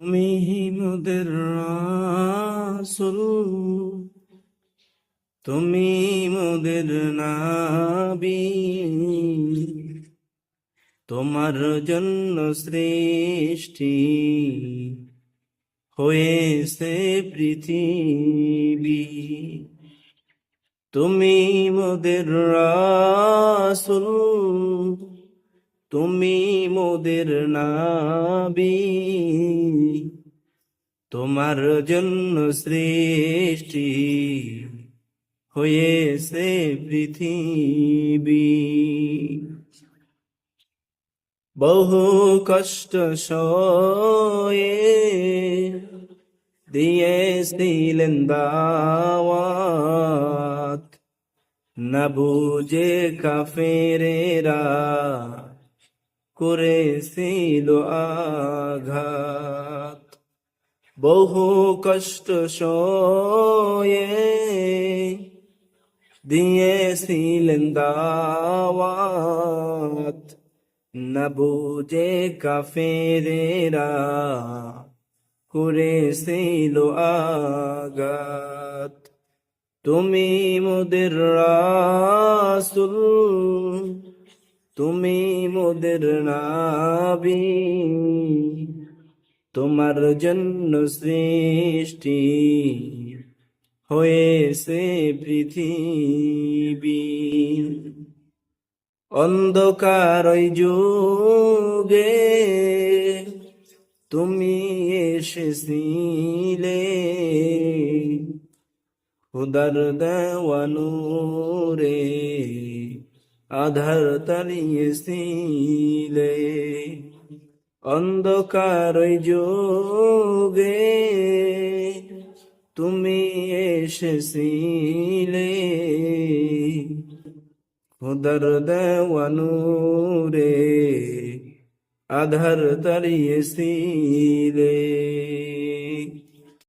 তুমি মোদের রাসূল। তুমি মোদের নাবি। তোমার জন্য সৃষ্টি হয়েছে পৃথিবী। তুমি মোদের রাসূল। তুমি মোদের নাবি। তোমার জন্য সৃষ্টি হয়েছে পৃথিবী। বহু কষ্ট সয়ে দিয়েছিলেন দাওয়াত। না বুঝে কাফেরেরা করেছিল আঘাত। বহু কষ্ট সয়ে দিয়েছিলেন দাওয়াত। না বুঝে কাফেরেরা করেছিল আঘাত। তুমি মোদের রাসূল, তুমি মোদের নাবি তোমার জন্য সৃষ্টি হয়েছে পৃথিবী। অন্ধকার যুগে তুমি এসেছিলে। খুদার দেওয়ানুরে আধার তালিয়েছিলে। অন্ধকার যোগে তুমি এসেছিলে। নু রে আধার তাড়িয়েছিলে।